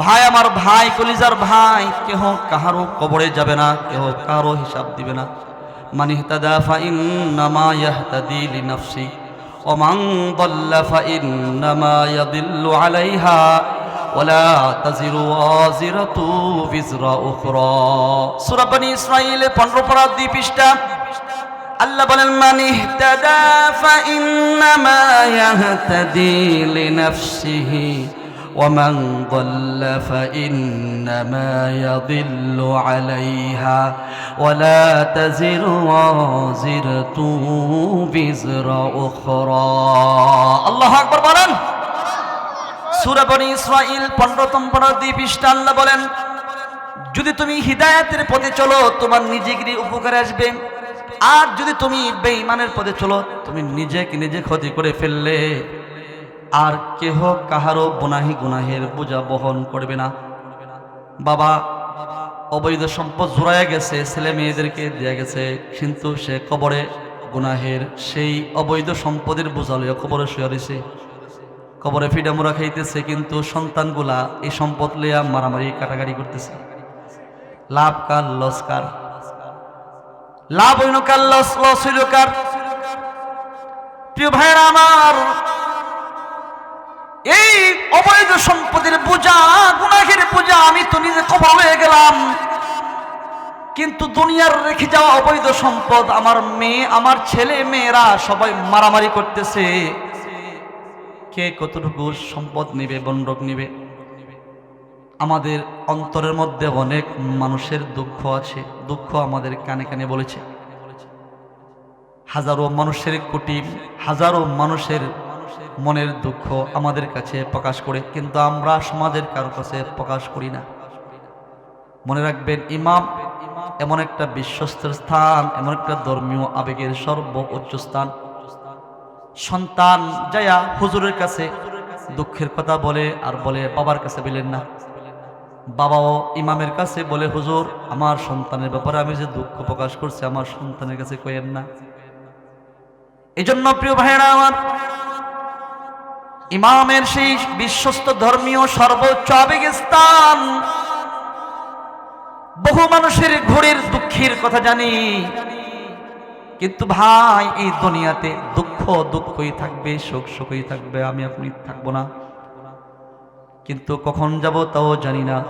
ভাই, আমার ভাই, কলিজার ভাই, কেহ কাহারও কবরে যাবে না, কেহ কারও হিসাব দিবে না। মান ইহতাদা ফাইন্নামা আলাইহা ওয়ালা তাজিরু ওয়াজিরাতু বিজরা উখরা। সূরা বনি ইসরাঈলের 15 পারা 2 পৃষ্ঠা। আল্লাহ বলেন ومن ضل فإنما يضل عليها ولا تزر وازرة وزر أخرى الله أكبر বলেন সূরা বনি ইসরাঈল 15তম পারা দুই পৃষ্ঠা আল্লাহ বলেন যদি তুমি হিদায়াতের পথে চলো তোমার নিজেকে উপকারে আসবে আর যদি তুমি বেঈমানের পথে চলো তুমি নিজেকে নিজে ক্ষতি করে ফেললে আর কেহ কাহারও গুনাহি গুনাহের বোঝা বহন করবে না। বাবা, অবৈধ সম্পদ জোড়ায় গেছে, ছেলে মেয়েদেরকে দেয়া গেছে, কিন্তু সে কবরে গুনাহের সেই অবৈধ সম্পদের বোঝা লইয়া কবরে শুয়ে রয়েছে। কবরে ফিডামুরা খাইতেছে, কিন্তু সন্তানগুলা এই সম্পদ লইয়া মারামারি, কাটাকাটি করতেছে। লাভ কার, লস কার? লাভ হইল কার, লস লস হইল কার? প্রিয় ভাইরা আমার এই অবৈধ সম্পদের বোঝা গুনাহের বোঝা আমি তো নিজে কবর হয়ে গেলাম। কিন্তু দুনিয়ার রেখে যাওয়া অবৈধ সম্পদ আমার মেয়ে, আমার ছেলে মেয়েরা সবাই মারামারি করতেছে। কে কতটুকু সম্পদ নিবে, বন্ডক নিবে? আমাদের অন্তরের মধ্যে অনেক মানুষের দুঃখ আছে, দুঃখ আমাদের কানে কানে বলেছে। হাজারো মানুষের কোটি হাজারো মানুষের মনের দুঃখ আমাদের কাছে প্রকাশ করে, কিন্তু আমরা সমাজের কারও কাছে প্রকাশ করি না। মনে রাখবেন, ইমাম এমন একটা বিশ্বস্ত স্থান, এমন একটা ধর্মীয় আবেগের সর্ব উচ্চ স্থান। সন্তান যায়া হুজুরের কাছে দুঃখের কথা বলে আর বলে, বাবার কাছে বলেন না। বাবাও ইমামের কাছে বলে, হুজুর, আমার সন্তানের ব্যাপারে আমি যে দুঃখ প্রকাশ করছি, আমার সন্তানের কাছে কইেন না। এই জন্য প্রিয় ভাইয়েরা আমার ইমামের সেই বিশ্বস্ত ধর্মীয় সর্বোচ্চ আবেগ স্থান বহু মানুষের ঘোরের দুঃখের কথা জানি। কিন্তু ভাই, এই দুনিয়াতে দুঃখ দুঃখই থাকবে সুখ সুখই থাকবে, আমি আপনি থাকব না। কিন্তু কখন যাব তাও জানি না।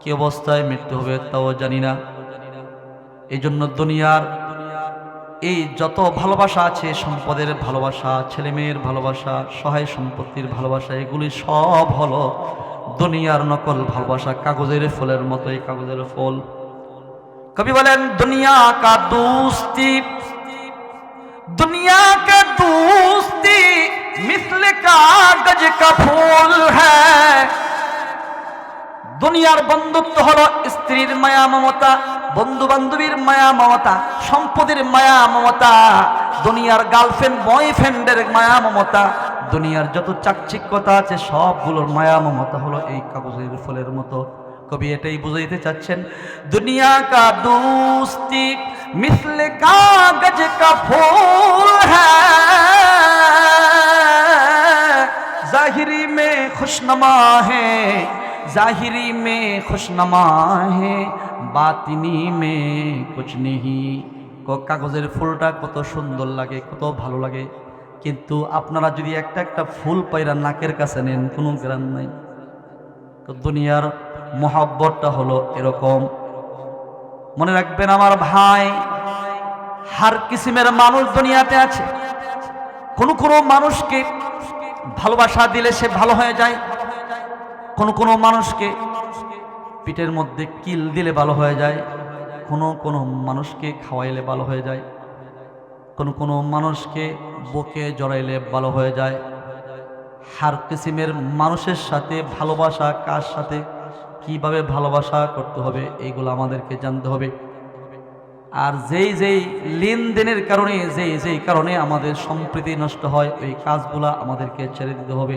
কি অবস্থায় মৃত্যু হবে তাও জানি না। এই জন্য দুনিয়ার এই যত ভালোবাসা আছে, সম্পদের ভালোবাসা, ছেলেমেয়ের ভালোবাসা, সহায় সম্পত্তির ভালোবাসা, এগুলি সব হলো দুনিয়ার নকল ভালোবাসা, কাগজের ফুলের মতো এই কাগজের ফুল। কবি বলেন, দুনিয়া কা দুস্তি, দুনিয়া কা দুস্তি মিসলে কাগজ কা ফুল হ্যাঁ। দুনিয়ার বন্ধুত্ব হলো স্ত্রীর মায়া, মমতা বন্ধু বান্ধবীর মায়া মমতা, সম্পদের মায়া মমতা, দুনিয়ার গার্লফ্রেন্ড বয়ফ্রেন্ডের মায়া মমতা, দুনিয়ার যত চাকচিক্যতা আছে সবগুলোর মায়া মমতা হলো এই কাগজের ফলের মতো। কবি এটাই বুঝাইতে চাচ্ছেন, দুনিয়া কা দুস্তি, মিসলে কাগজ কা ফুল জাহিরি মে খুশনমা হে, জাহিরি মে খুশনমা হে। বাতিনি মে, কুছ নেহি। ক- কাগজের ফুলটা কত সুন্দর লাগে, কত ভালো লাগে। কিন্তু আপনারা যদি একটা একটা ফুল পাইরা নাকের কাছে নেন, কোনো গ্রাম নাই। তো দুনিয়ার মহাব্বতটা হলো এরকম। মনে রাখবেন আমার ভাই, হার কিসিমের মানুষ দুনিয়াতে আছে। কোনো কোনো মানুষকে ভালোবাসা দিলে সে ভালো হয়ে যায়। কোন কোন মানুষকে পিঠের মধ্যে কিল দিলে ভালো হয়ে যায়, কোনো কোনো মানুষকে খাওয়াইলে ভালো হয়ে যায়, কোন কোনো মানুষকে বকে জড়াইলে ভালো হয়ে যায়। হার কিসিমের মানুষের সাথে ভালোবাসা কার সাথে, কীভাবে ভালোবাসা করতে হবে এইগুলো আমাদেরকে জানতে হবে। আর যেই যেই লেনদেনের কারণে, যেই যেই কারণে আমাদের সম্প্রীতি নষ্ট হয় ওই কাজগুলা আমাদেরকে ছেড়ে দিতে হবে।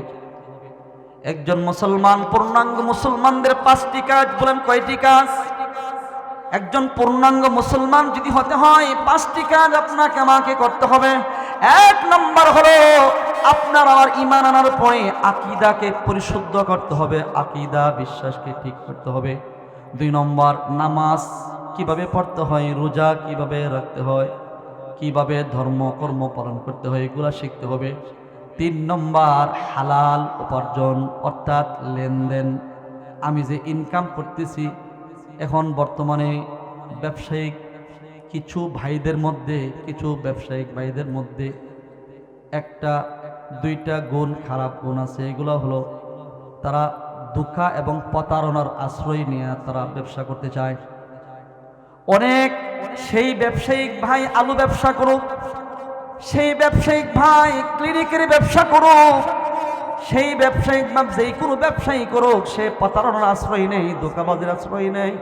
একজন মুসলমান, পূর্ণাঙ্গ মুসলমানদের পাঁচটি কাজ বলেন, কয়টি কাজ? একজন পূর্ণাঙ্গ মুসলমান যদি হতে হয়, পাঁচটি কাজ আপনাকে, আমাকে করতে হবে। এক নম্বর হলো, আপনার আমার ইমান আনার পরে আকিদাকে পরিশুদ্ধ করতে হবে, আকিদা বিশ্বাসকে ঠিক করতে হবে। দুই নম্বর, নামাজ কীভাবে পড়তে হয়, রোজা কীভাবে রাখতে হয়, কীভাবে ধর্ম কর্ম পালন করতে হয়, এগুলো শিখতে হবে। তিন নম্বর হালাল উপার্জন, অর্থাৎ লেনদেন। আমি যে ইনকাম করতেছি, এখন বর্তমানে ব্যবসায়িক কিছু ভাইদের মধ্যে, কিছু ব্যবসায়িক ভাইদের মধ্যে একটা, দুইটা গুণ খারাপ গুণ আছে। এগুলো হলো তারা দুঃখা এবং প্রতারণার আশ্রয় নিয়ে তারা ব্যবসা করতে চায়। অনেক সেই ব্যবসায়িক ভাই আলু ব্যবসা করুক সেই ব্যবসায়িক ভাই ক্লিনিকের ব্যবসা করুক, সেই ব্যবসায়িক ভাব যেই কোনো ব্যবসায়ী করুক, সে প্রতারণার আশ্রয় নেই দোকাবাজের আশ্রয় নেই।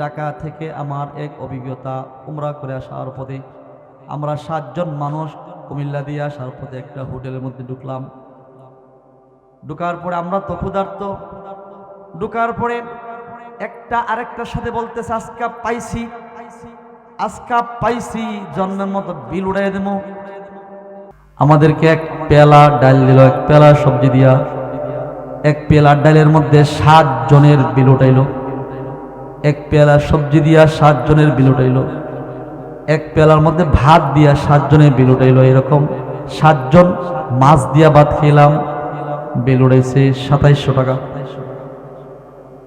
ঢাকা থেকে আমার এক অভিজ্ঞতা, উমরা করে আসার পথে আমরা সাতজন মানুষ কুমিল্লা দিয়ে আসার পথে একটা হোটেলের মধ্যে ঢুকলাম। ঢুকার পরে আমরা তো ক্ষুধার্ত। ঢুকার পরে একটা আরেকটার সাথে বলতেছে, আজকা পাইছি। আজকা পাইছি, জন্মের মতো বিল উড়াই দেব। আমাদেরকে এক পেলা ডাল দিল, এক পেলা সবজি দিয়া। এক পেলা ডালের মধ্যে সাত জনের বিল উঠাইলো। এক পেলা সবজি দিয়া সাত জনের বিল উঠাইল। এক পেলার মধ্যে ভাত দিয়া সাত জনের বিল উঠাইল, এরকম সাতজন মাছ দিয়া ভাত খেলাম। বিল উঠাইছে সাতাইশশো টাকা।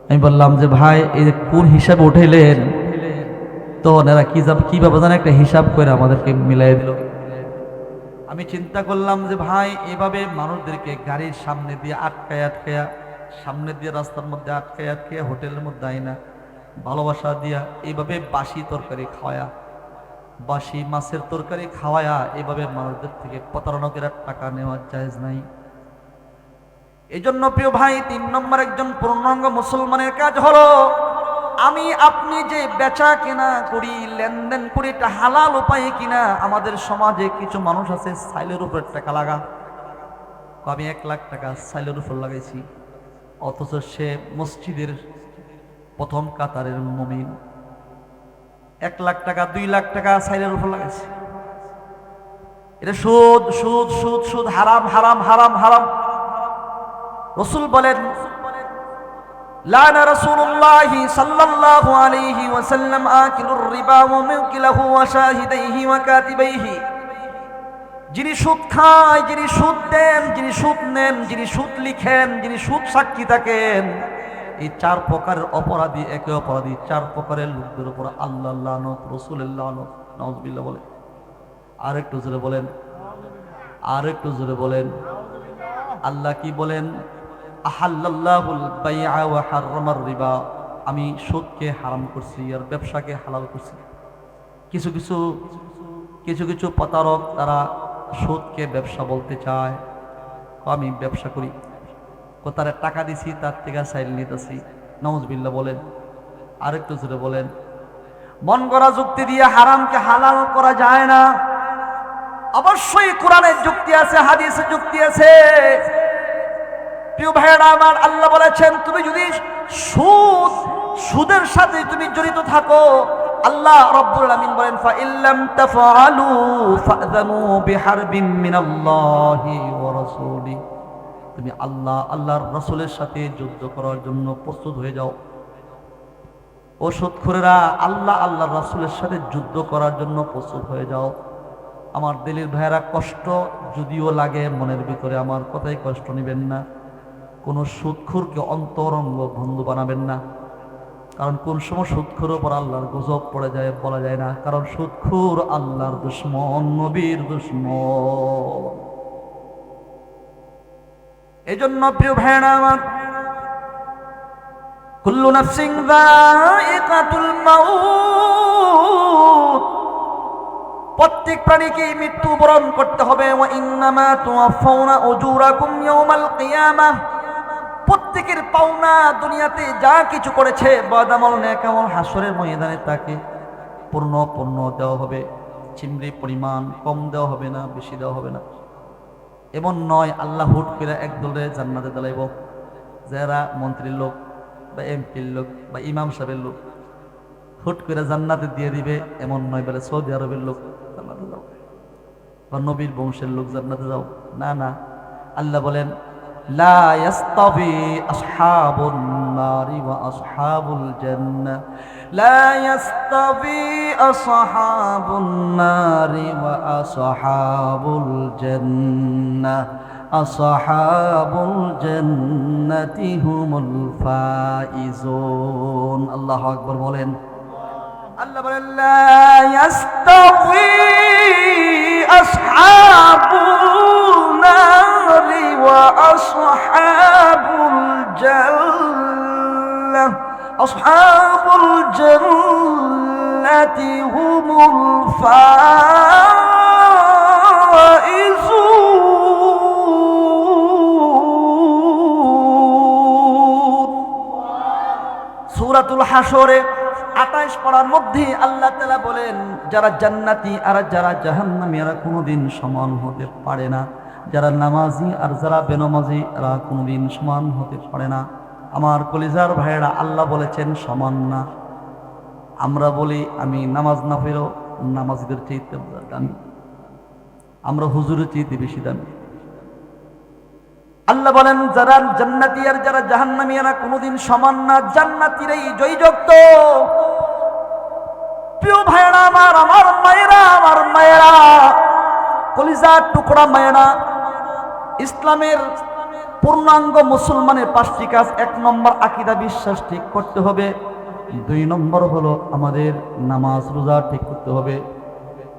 আমি বললাম যে, ভাই, এই কোন হিসাবে উঠাইলেন? তো এরা কি কীভাবে জানে একটা হিসাব করে আমাদেরকে মিলাই দিল। আমি চিন্তা করলাম যে ভাই, এভাবে মানুষদেরকে গাড়ির সামনে দিয়ে আটকায় আটকায়া, সামনে দিয়ে রাস্তার মধ্যে আটকায় আটকায়া, হোটেলের মধ্যে আয় না ভালোবাসা দিয়া এইভাবে বাসি তরকারি খাওয়ায়া বাসি মাছের তরকারি খাওয়ায়া এইভাবে মানুষদের থেকে প্রতারণা করে টাকা নেওয়ার জায়েজ নাই। এই জন্য প্রিয় ভাই, তিন নম্বর একজন পূর্ণাঙ্গ মুসলমানের কাজ হলো আমি আপনি যে বেচা কেনা করি, লেনদেন করি, এটা হালাল উপায়ে কিনা, আমাদের সমাজে কিছু মানুষ আছে সাইলের উপর টাকা লাগা। আমি এক লাখ টাকা সাইলের উপর লাগাইছি, অথচ সে মসজিদের প্রথম কাতারের মমিন। এক লাখ টাকা, দুই লাখ টাকা সাইলের উপর লাগাইছে। এটা সুদ সুদ সুদ সুদ, হারাম হারাম হারাম হারাম। রসুল বলেন لعن رسول الله صلى الله عليه وسلم آكل الربا وموكله وشاهديه وكاتبيه যিনি সুদ খায় যিনি সুদ দেন যিনি সুদ নেন যিনি সুদ লিখেন যিনি সুদ সাক্ষী থাকেন এই চার প্রকারের অপরাধী একে অপরাধী চার প্রকারের লোকদের উপর আল্লাহ লানত রসুল্লাহ নজবিল্লা বলে আর একটু জোরে বলেন আর একটু জোরে বলেন আল্লাহ কি বলেন আহাল্লাহুল রিবা। আমি সুদকে হারাম করছি, আর ব্যবসাকে হালাল করছি। কিছু কিছু কিছু কিছু প্রতারক তারা সুদকে ব্যবসা বলতে চায়। আমি ব্যবসা করি। কোথায় টাকা দিছি, তার থেকে সাইল নিতেছি। নওয়াজবিল্লা বলেন। আরেকটু জোরে বলেন। মন করা যুক্তি দিয়ে হারামকে হালাল করা যায় না। অবশ্যই কোরআনের যুক্তি আছে, হাদিসের যুক্তি আছে। প্রিয় ভাইয়েরা আমার আল্লাহ বলেছেন, তুমি যদি সুদ, সুদের সাথে তুমি জড়িত থাকো, আল্লাহ রব্বুল আমিন বলেন ফা ইল্লাম তাফআলু ফাযানু বিহারবিন মিনাল্লাহি ওয়া রাসূলি। তুমি আল্লাহ, আল্লাহর রাসূলের সাথে যুদ্ধ করার জন্য প্রস্তুত হয়ে যাও। ও সুদখোরেরা আল্লাহ, আল্লাহর রাসূলের সাথে যুদ্ধ করার জন্য প্রস্তুত হয়ে যাও। আমার দিলের ভাইয়েরা, কষ্ট যদিও লাগে, মনের ভিতরে আমার কথাই কষ্ট নেবেন না। কোনো সুদখুরকে অন্তরঙ্গ বন্ধু বানাবেন না। কারণ কোন সময় সুদখুর ওপর আল্লাহর গজব পড়ে যায় বলা যায় না। কারণ সুদখুর আল্লাহর দুশ্মন, নবীর দুশ্মন। এই জন্য প্রিয় ভাইয়েরা আমার, কুল্লু নাফসিং মাউত। প্রত্যেক প্রাণীকে মৃত্যু বরণ করতে হবে। ওয়া ইন্নামা তুওয়াফাউনা উজুরাকুম ইয়াউমাল কিয়ামাহ প্রত্যেকের পাওনা দুনিয়াতে যা কিছু করেছে, বাদামল নেকামল হাসরের ময়দানে তাকে পূর্ণ পূর্ণ দেওয়া হবে। চিমড়ি পরিমাণ কম দেওয়া হবে না, বেশি দেওয়া হবে না। এমন নয়, আল্লাহ হুট করে এক দলে জান্নাতে দাঁড়াইব যারা মন্ত্রীর লোক বা এমপির লোক বা ইমাম সাহেবের লোক হুট করে জান্নাতে দিয়ে দিবে, এমন নয় বলে সৌদি আরবের লোক জান্নাতে যাও। বা নবীর বংশের লোক জান্নাতে যাও। না না। আল্লাহ বলেন লা ইয়াস্তাবি আসহাবুন নারি ওয়া আসহাবুল জান্নাহ লা ইয়াস্তাবি আসহাবুন নারি ওয়া আসহাবুল জান্নাহ আসহাবুল জান্নাতি হুমুল ফাইজুন আল্লাহু আকবার বলেন আল্লাহ বলেন লা ইয়াস্তাবি আসহাবুন নারি ওয়া আসহাবুল জান্নাহ আসহাবুল জান্নাতি হুমুল ফাইজুন সূরাতুল হাসরে আঠাইশ পড়ার মধ্যে আল্লাহ বলেন, যারা জান্নাতি আর যারা জাহান্নামী, এরা কোনোদিন সমান হতে পারে না। যারা নামাজি আর যারা বেনমাজি, এরা কোনোদিন সমান হতে পারে না। আমার কলিজার ভাইয়েরা, আল্লাহ বলেছেন সমান না। আমরা বলি, আমি নামাজ না ফেরো নামাজিদের চাইতে দামি। আমরা হুজুরের চাইতে বেশি দামি। আল্লাহ বলেন, যারা জান্নাতি আর যারা জাহান্নামী, এরা কোনোদিন সমান না। জান্নাতিরাই জয়যুক্ত। প্রিয় ভাইয়েরা, আমার আমার মায়েরা আমার মায়েরা, কলিজার টুকরা মায়েরা ইসলামের পূর্ণাঙ্গ মুসলমানের পাঁচটি কাজ, এক নম্বর আকিদা বিশ্বাস ঠিক করতে হবে, দুই নম্বর হলো আমাদের নামাজ রোজা ঠিক করতে হবে,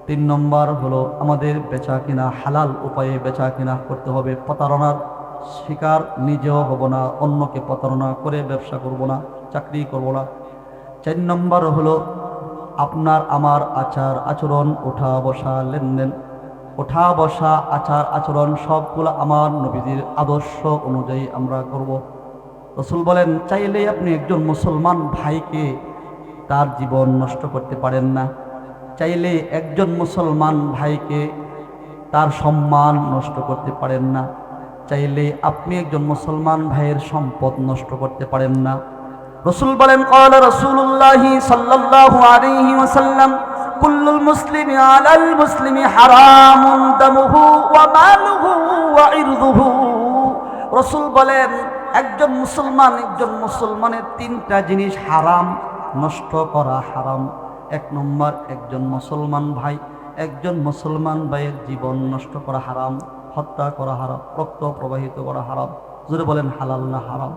তিন নম্বর হলো আমাদের বেচা কিনা হালাল উপায়ে বেচা কিনা করতে হবে, প্রতারণার শিকার নিজেও হব না, অন্যকে প্রতারণা করে ব্যবসা করব না, চাকরি করব না, চার নম্বর হলো আপনার আমার আচার আচরণ ওঠা বসা, লেনদেন ওঠা বসা আচার, আচরণ সবগুলো আমার নবীজির আদর্শ অনুযায়ী আমরা করব। রসুল বলেন চাইলে আপনি একজন মুসলমান ভাইকে তার জীবন নষ্ট করতে পারেন না। চাইলে একজন মুসলমান ভাইকে তার সম্মান নষ্ট করতে পারেন না। চাইলে আপনি একজন মুসলমান ভাইয়ের সম্পদ নষ্ট করতে পারেন না। রসুল বলেন কল রসুল্লাহি সাল্লাহ আলহি ওসাল্লাম কুল্লুল মুসলিম আলাল মুসলিমি হারামুন দামুহু ওয়া মালুহু ওয়া ইরদুহু। রসুল বলেন, একজন মুসলমান একজন মুসলমানের তিনটা জিনিস হারাম, নষ্ট করা হারাম। এক নম্বর, একজন মুসলমান ভাই, একজন মুসলমান ভাইয়ের জীবন নষ্ট করা হারাম, হত্যা করা হারাম, রক্ত প্রবাহিত করা হারাম। জুড়ে বলেন, হালাল না হারাম?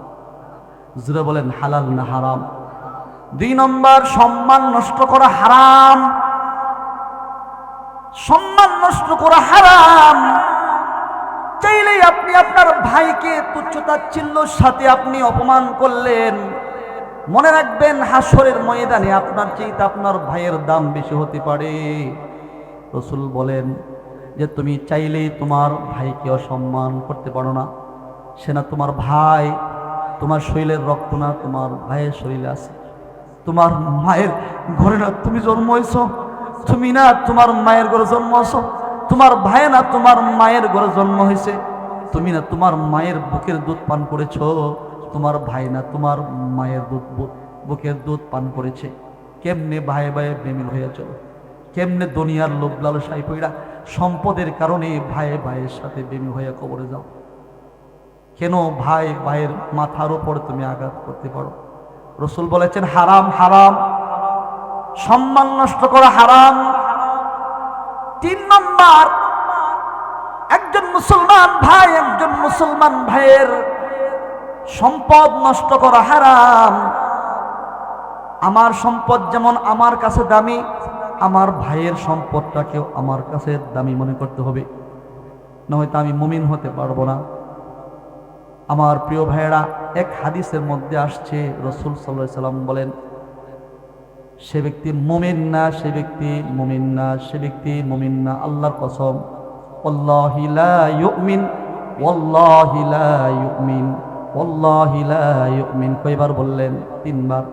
জুড়ে বলেন, হালাল না হারাম? দুই নম্বর, সম্মান নষ্ট করা হারাম। সম্মান নষ্ট করা হারাম। চাইলেই আপনি আপনার ভাইকে তুচ্ছতাচ্ছিল্যর সাথে আপনি অপমান করলেন। মনে রাখবেন হাসরের ময়দানে আপনার চেয়ে আপনার ভাইয়ের দাম বেশি হতে পারে। রসুল বলেন যে, তুমি চাইলেই তোমার ভাইকে অসম্মান করতে পারো না। সে না তোমার ভাই, তোমার শরীরের রক্ত না, তোমার ভাইয়ের শরীরে আছে। তোমার মায়ের ঘরে না তুমি জন্ম হয়েছ। তুমি না তোমার মায়ের ঘরে জন্ম হয়েছো তোমার ভাই না তোমার মায়ের ঘরে জন্ম হয়েছে, তুমি না তোমার মায়ের বুকের দুধ পান করেছ, তোমার ভাই না তোমার মায়ের দুধ বুকের দুধ পান করেছে। কেমনে ভাই ভাইয়ে বেমিল হয়ে কেমনে দুনিয়ার লোভ লালসাই পইরা সম্পদের কারণে ভাই ভাইয়ের সাথে বেমি হয়ে কবরে যাও? কেন ভাই ভাইয়ের মাথার উপর তুমি আঘাত করতে পারো? রসুল বলেছেন, হারাম হারাম। সম্মান নষ্ট করা হারাম। তিন নম্বর, একজন মুসলমান ভাই, একজন মুসলমান ভাইয়ের সম্পদ নষ্ট করা হারাম। আমার সম্পদ যেমন আমার কাছে দামি, আমার ভাইয়ের সম্পদটাকেও আমার কাছে দামি মনে করতে হবে। নয়তো আমি মুমিন হতে পারব না। আমার প্রিয় ভাইয়েরা, এক হাদিসের মধ্যে আসছে, রসুল সাল্লাহ সাল্লাম বলেন সে ব্যক্তি মুমিন না, সে ব্যক্তি মুমিন না, সে ব্যক্তি মুমিন না, আল্লাহর কসম। ওয়াল্লাহি লা ইউমিন, ওয়াল্লাহি লা ইউমিন, ওয়াল্লাহি লা ইউমিন। কয়বার বললেন? তিনবার।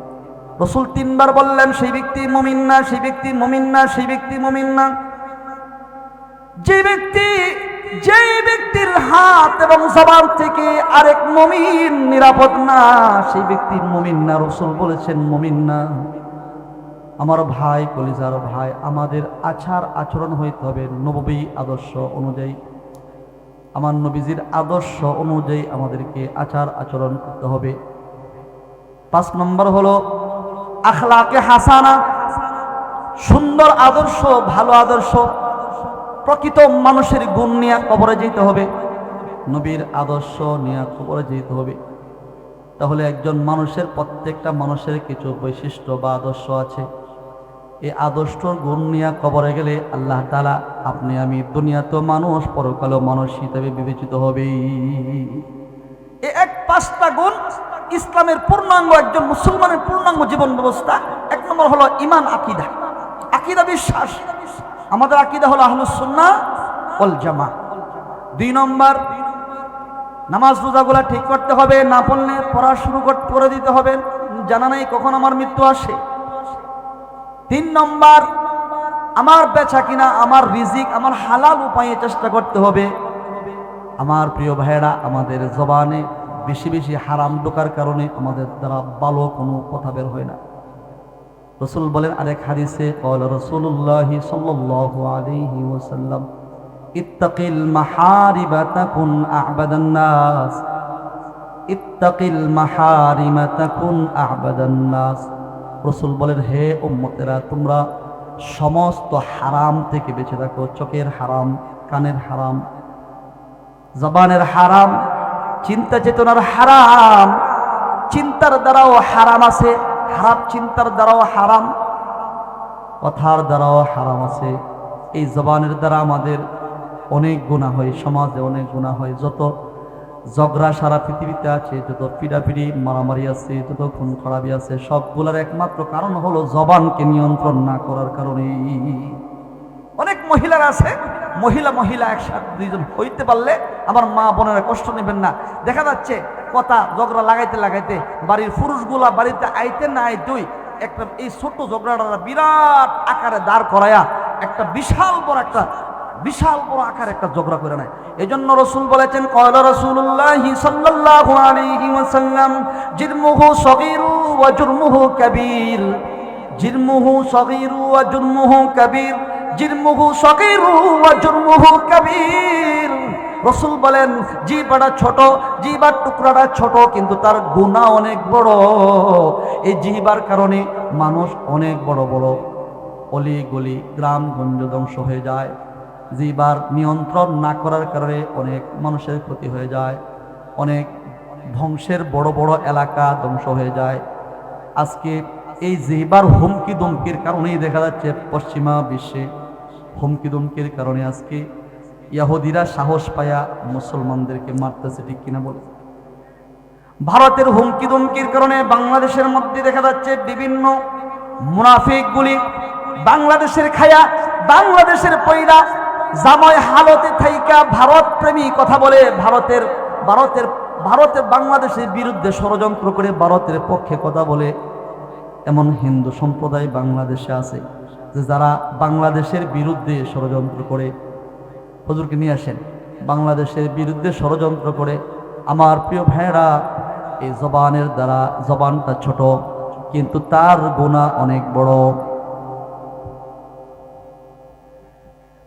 রসুল তিনবার বললেন, সেই ব্যক্তি মুমিন না, সেই ব্যক্তি মুমিন না, সেই ব্যক্তি মুমিন না। যে ব্যক্তি যে ব্যক্তির হাত এবং জবান থেকে আরেক মমিন নিরাপদ না, সেই ব্যক্তি মমিন না। রসুল বলেছেন মমিন না। আমার ভাই, কলিজার ভাই, আমাদের আচার আচরণ হইতে হবে নবী আদর্শ অনুযায়ী। আমার নবীজির আদর্শ অনুযায়ী আমাদেরকে আচার আচরণ করতে হবে। পাঁচ নম্বর হলো, আখলাকে হাসানা, সুন্দর আদর্শ, ভালো আদর্শ, প্রকৃত মানুষের গুণ নিয়ে কবরে যেতে হবে। নবীর আদর্শ নিয়ে কবরে যেতে হবে। তাহলে একজন মানুষের প্রত্যেকটা মানুষের কিছু বৈশিষ্ট্য বা আদর্শ আছে। এই আদর্শ গুণ নিয়ে কবরে গেলে আল্লাহ তালা আপনি আমি দুনিয়াতেও মানুষ পরকালেও মানুষ হিসেবে বিবেচিত হবে এক পাঁচটা গুণ ইসলামের পূর্ণাঙ্গ, একজন মুসলমানের পূর্ণাঙ্গ জীবন ব্যবস্থা। এক নম্বর হলো ইমান আকিদা। আকিদা বিশ্বাস। আমাদের আকিদা হলো আহলুসুন্না ওল জামা দুই নম্বর, নামাজ রোজাগুলা ঠিক করতে হবে, না পড়লে পড়া শুরু করে দিতে হবে। জানা নেই কখন আমার মৃত্যু আসে? তিন নম্বর, আমার বেচা কিনা, আমার রিজিক, আমার হালাল উপায়ে চেষ্টা করতে হবে। আমার প্রিয় ভাইয়েরা, আমাদের জবানে বেশি বেশি হারাম ঢোকার কারণে আমাদের দ্বারা ভালো কোনো কথা বের হয় না। রসুল বলেন আরেক হাদিসে, কল রসুল্লাহ সাল্লাল্লাহু আলাইহি ওয়াসাল্লাম, ইত্তাকিল মাহারিবা তাকুন আ'বাদান নাস। ইত্তাকিল মাহারিমা তাকুন আ'বাদান নাস। রসুল বলেন, হে উম্মতেরা, তোমরা সমস্ত হারাম থেকে বেঁচে থাকো। চোখের হারাম, কানের হারাম, জবানের হারাম, চিন্তা চেতনার হারাম, চিন্তার দ্বারাও হারাম আছে, খারাপ চিন্তার দ্বারাও হারাম, কথার দ্বারাও হারাম আছে। এই জবানের দ্বারা আমাদের অনেক গুণা হয়, সমাজে অনেক গুণা হয়। যত ঝগড়া সারা পৃথিবীতে আছে, যত পিড়াপিড়ি, মারামারি আছে, যত খুন খরাবি আছে, সবগুলোর একমাত্র কারণ হলো জবানকে নিয়ন্ত্রণ না করার কারণে অনেক মহিলার আছে, মহিলা মহিলা একসাথে দুইজন হইতে পারলে আমার মা বোনেরা কষ্ট নেবেন না। দেখা যাচ্ছে কথা ঝগড়া লাগাইতে লাগাইতে বাড়ির পুরুষগুলা বাড়িতে আইতে না আইতেই একটা এই ছোট্ট ঝগড়াটা বিরাট আকারে দাঁড় করায়া একটা বিশাল বড় একটা বিশাল বড় আকার একটা ঝগড়া করে নেয়। এই জন্য রসুল বলেছেন, কয়লা রসুল্লাহ সাল্লাল্লাহু আলাইহি ওয়াসাল্লাম, জিরমুহু সগীরু ওয়া জুরমুহু কাবীর। জিরমুহু সগীরু ওয়া জুরমুহু কাবীর, জিরমুহু সগীরু ওয়া জুরমুহু কাবীর। রসুল বলেন জিবাটা ছোট জিবার টুকরাটা ছোট, কিন্তু তার গুণা অনেক বড়। এই জিবার কারণে মানুষ অনেক বড় বড় অলি গলি গ্রামগঞ্জ ধ্বংস হয়ে যায়। জিবার নিয়ন্ত্রণ না করার কারণে অনেক মানুষের ক্ষতি হয়ে যায়। অনেক ধ্বংসের বড় বড় এলাকা ধ্বংস হয়ে যায়। আজকে এই জিবার হুমকি দমকির কারণেই দেখা যাচ্ছে পশ্চিমা বিশ্বে হুমকি দমকির কারণে আজকে ইয়াহুদিরা সাহস পায়া মুসলমানদেরকে মারতেছে, ঠিক কিনা বলে? ভারতের হুমকি দুমকির কারণে বাংলাদেশের মধ্যে দেখা যাচ্ছে বিভিন্ন মুনাফিকগুলি বাংলাদেশের খায়া বাংলাদেশের পয়দা জাময় হালতে থাইকা ভারত প্রেমী কথা বলে ভারতের ভারতের ভারতের বাংলাদেশের বিরুদ্ধে ষড়যন্ত্র করে ভারতের পক্ষে কথা বলে। এমন হিন্দু সম্প্রদায় বাংলাদেশে আছে যে যারা বাংলাদেশের বিরুদ্ধে ষড়যন্ত্র করে। হজুরকে নিয়ে আসেন। বাংলাদেশের বিরুদ্ধে ষড়যন্ত্র করে। আমার প্রিয় ভাইয়েরা, এই জবানের দ্বারা জবানটা ছোট, কিন্তু তার গোনা অনেক বড়।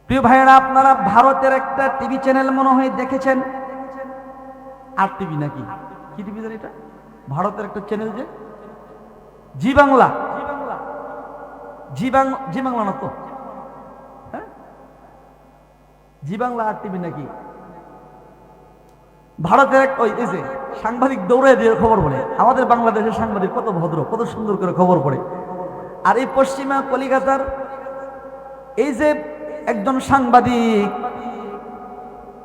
প্রিয় ভাইয়েরা, আপনারা ভারতের একটা টিভি চ্যানেল মনে হয় দেখেছেন? আর টিভি নাকি? কি টিভি জানি এটা? ভারতের একটা চ্যানেল যে? জি বাংলা। জি বাংলা জি বাংলা না তো? হ্যাঁ? জি বাংলা আর টিভি নাকি? ভারতের এক ওই যে, সাংবাদিক দৌড়ে দিয়ে খবর বলে আমাদের বাংলাদেশের সাংবাদিক কত ভদ্র, কত সুন্দর করে খবর পড়ে। আর এই পশ্চিমা কলিকাতার এই যে একজন সাংবাদিক।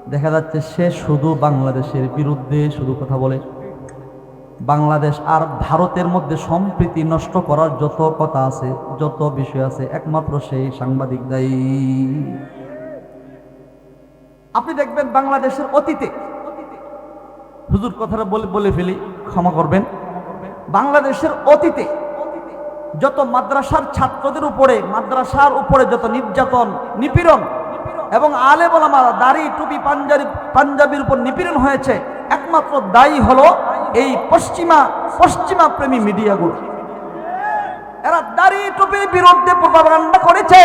দেখা যাচ্ছে সে শুধু বাংলাদেশের বিরুদ্ধে শুধু কথা বলে। বাংলাদেশ আর ভারতের মধ্যে সম্প্রীতি নষ্ট করার যত কথা আছে, যত বিষয় আছে, একমাত্র সেই সাংবাদিক দায়ী। আপনি দেখবেন বাংলাদেশের অতীতে, হুজুর কথাটা বলে বলে ফেলি, ক্ষমা করবেন। বাংলাদেশের অতীতে যত মাদ্রাসার ছাত্রদের উপরে, মাদ্রাসার উপরে যত নির্যাতন, নিপীড়ন এবং আলে বলামা দাড়ি, টুপি, পাঞ্জাবি, পাঞ্জাবির উপর নিপীড়ন হয়েছে, একমাত্র দায়ী হলো এই পশ্চিমা পশ্চিমা প্রেমী মিডিয়াগুলো। এরা দাড়ি টুপির বিরুদ্ধে প্রপাগান্ডা করেছে।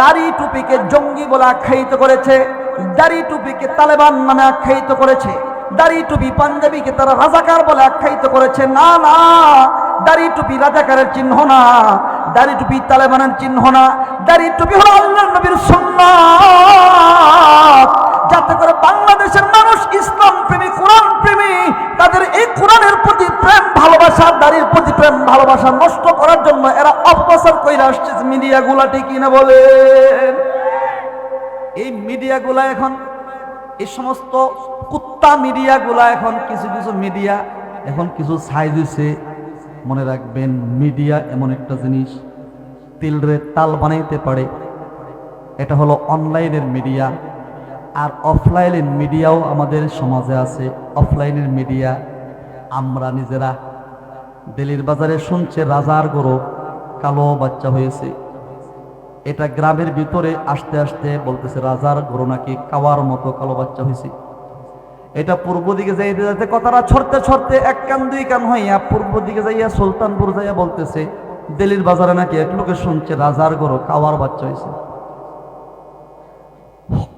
দাড়ি, টুপিকে জঙ্গি বলে আখ্যায়িত করেছে। দাড়ি, টুপিকে তালেবান নামে আখ্যায়িত করেছে। দাড়ি, টুপি, পাঞ্জাবিকে তারা রাজাকার বলে আখ্যায়িত করেছে। না না দাড়ি টুপি রাজাকারের চিহ্ন না। দাড়ি টুপি তালেবানের চিহ্ন না। দাড়ি টুপি হলো আল্লাহ নবীর সুন্নাত। যাতে করে বাংলাদেশের মানুষ ইসলাম প্রেমী, কোরআন প্রেমী, তাদের এই কোরআনের প্রতি প্রেম, ভালোবাসা, দাড়ির প্রতি প্রেম, ভালোবাসা নষ্ট করার জন্য এরা অপপ্রচার করে আসছে মিডিয়াগুলা ঠিক কিনা বলেন? এই মিডিয়াগুলা এখন, এই সমস্ত কুত্তা মিডিয়াগুলা এখন কিছু কিছু মিডিয়া এখন কিছু সাইজ হয়েছে মনে রাখবেন মিডিয়া এমন একটা জিনিস, তিলরে তাল বানাইতে পারে। এটা হলো অনলাইনের মিডিয়া আর অফলাইনের মিডিয়াও আমাদের সমাজে আছে। অফলাইনের মিডিয়া আমরা নিজেরা দিল্লির বাজারে শুনছে, রাজার গরু কালো বাচ্চা হয়েছে। এটা গ্রামের ভিতরে আসতে আসতে বলতেছে, রাজার গরু নাকি কাওয়ার মতো কালো বাচ্চা হয়েছে। এটা পূর্ব দিকে যাইতে যাইতে কথাটা ছড়তে ছড়তে এক কান, দুই কান হইয়া পূর্ব দিকে যাইয়া সুলতানপুর যাইয়া বলতেছে দিল্লির বাজারে নাকি এক লোকে শুনছে রাজার গরু কাওয়ার বাচ্চা হয়েছে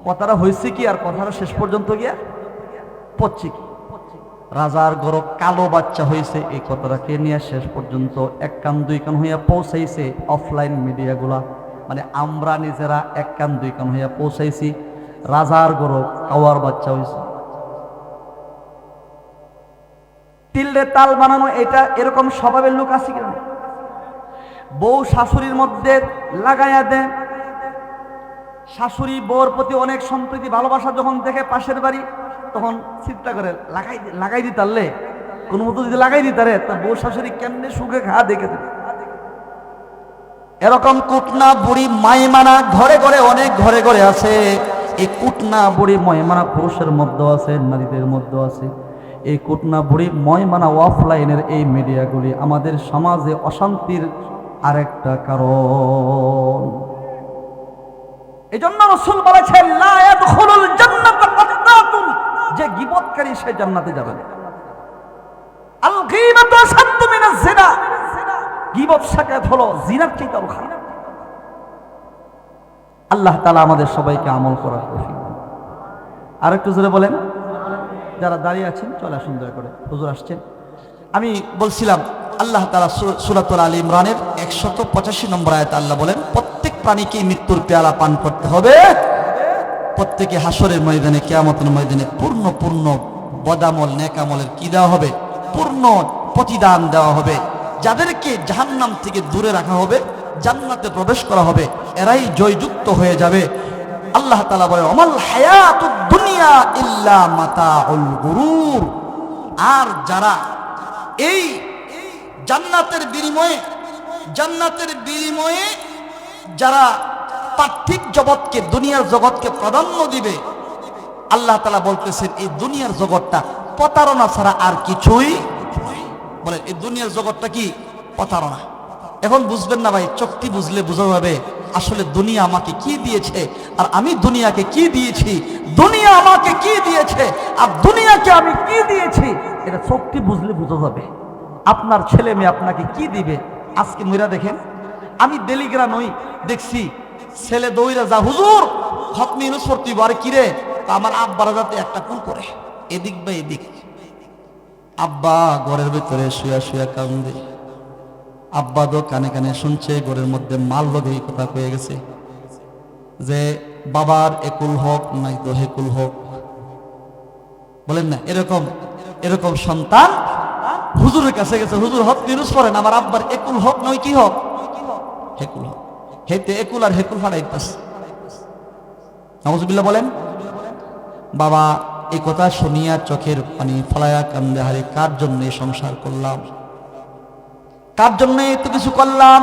কথাটা হয়েছে কি আর কথাটা শেষ পর্যন্ত গিয়া পড়ছে কি? রাজার গরু কালো বাচ্চা হয়েছে এই কথাটাকে নিয়ে শেষ পর্যন্ত এক কান, দুই কান হইয়া পৌঁছাইছে অফলাইন মিডিয়াগুলা মানে আমরা নিজেরা এক কান, দুই কান হইয়া পৌঁছাইছি, রাজার গরু কাওয়ার বাচ্চা হয়েছে তিলরে তাল বানানো, এটা এরকম স্বভাবের লোক আছে কিনা? বউ শাশুড়ির মধ্যে লাগাইয়া দেয়। শাশুড়ি বউর প্রতি অনেক সম্প্রীতি, ভালোবাসা যখন দেখে পাশের বাড়ি, তখন চিন্তা করে, লাগাই লাগাই দিতারলে কোনো মতো যদি লাগাই দিতারে তা বউ শাশুড়ি কেমনে সুখে খা দেখে দেবে? এরকম কুটনা বুড়ি মাইমানা ঘরে ঘরে, অনেক ঘরে ঘরে আছে। এই কুটনা বুড়ি ময়মানা পুরুষের মধ্যে আছে, নারীদের মধ্যে আছে। এই কুটনা বুড়ি ময়মানা অফলাইনের এই মিডিয়াগুলি আমাদের সমাজে অশান্তির আরেকটা কারণ। এই জন্য রসুল বলেছেন যে গিবৎকারী সে জান্নাতে যাবে গীবাতু হলো আল্লাহ আমাদের সবাইকে আমল করার তৌফিক। আর একটু জোরে বলেন যারা দাঁড়িয়ে আছেন, চলে আসুন দয়া করে। হুজুর আসছেন। আমি বলছিলাম, আল্লাহ তালা সুরাতুল আলী ইমরানের একশত পঁচাশি নম্বর আয়তা আল্লাহ বলেন, প্রত্যেক প্রাণীকেই মৃত্যুর পেয়ালা পান করতে হবে। প্রত্যেকে হাসরের ময়দানে, কেয়ামতের ময়দানে পূর্ণ পূর্ণ বদামল নেকামলের কি দেওয়া হবে? পূর্ণ প্রতিদান দেওয়া হবে। যাদেরকে জাহান্নাম থেকে দূরে রাখা হবে, জান্নাতে প্রবেশ করা হবে, এরাই জয়যুক্ত হয়ে যাবে। আল্লাহ তালা বলে অমাল হায়াতুদ দুনিয়া ইল্লা মাতাউল গুরুর। আর যারা এই জান্নাতের বিনিময়ে জান্নাতের বিনিময়ে যারা পার্থিব জগৎকে, দুনিয়ার জগৎকে প্রাধান্য দিবে, আল্লাহ তালা বলতেছেন, এই দুনিয়ার জগৎটা প্রতারণা ছাড়া আর কিছুই বলে, এই দুনিয়ার জগৎটা কি? প্রতারণা। এখন বুঝবেন না ভাই, চোখটি বুঝলে বোঝা যাবে আসলে দুনিয়া আমাকে কি দিয়েছে আর আমি দুনিয়াকে কি দিয়েছি, দুনিয়া আমাকে কি দিয়েছে আর দুনিয়াকে আমি কি দিয়েছি, এটা চোখটি বুঝলে বোঝা যাবে। আপনার ছেলে মেয়ে আপনাকে কি দিবে? আজকে মইরা দেখেন, আমি ডেলিগ্রা নই দেখছি, ছেলে দৌড়া যা, হুজুর, খতমি ইউনুস আরে কিরে? তা আমার আব্বারা যাতে একটা কুল করে, এদিক বা এদিক। আব্বা, ঘরের ভিতরে শুয়া শুয়া কান্দে। আব্বা তো কানে কানে শুনছে, ঘরের মধ্যে মাল লগে এই কথা হয়ে গেছে যে, বাবার একুল হোক, নাই তো হেকুল হোক। বলেন না, এরকম এরকম সন্তান হুজুরের কাছে গেছে, হুজুর, হক নিরুজ করেন, আমার আব্বার একুল হক নয় কি হোক? হেকুল হোক হেতে একুল আর হেকুল ফাড়াই পাস নমজবিল্লা বলেন, বাবা এই কথা শুনিয়া চোখের পানি ফলায়া কান্দে হারে কার জন্য সংসার করলাম? কার জন্য একটু কিছু করলাম।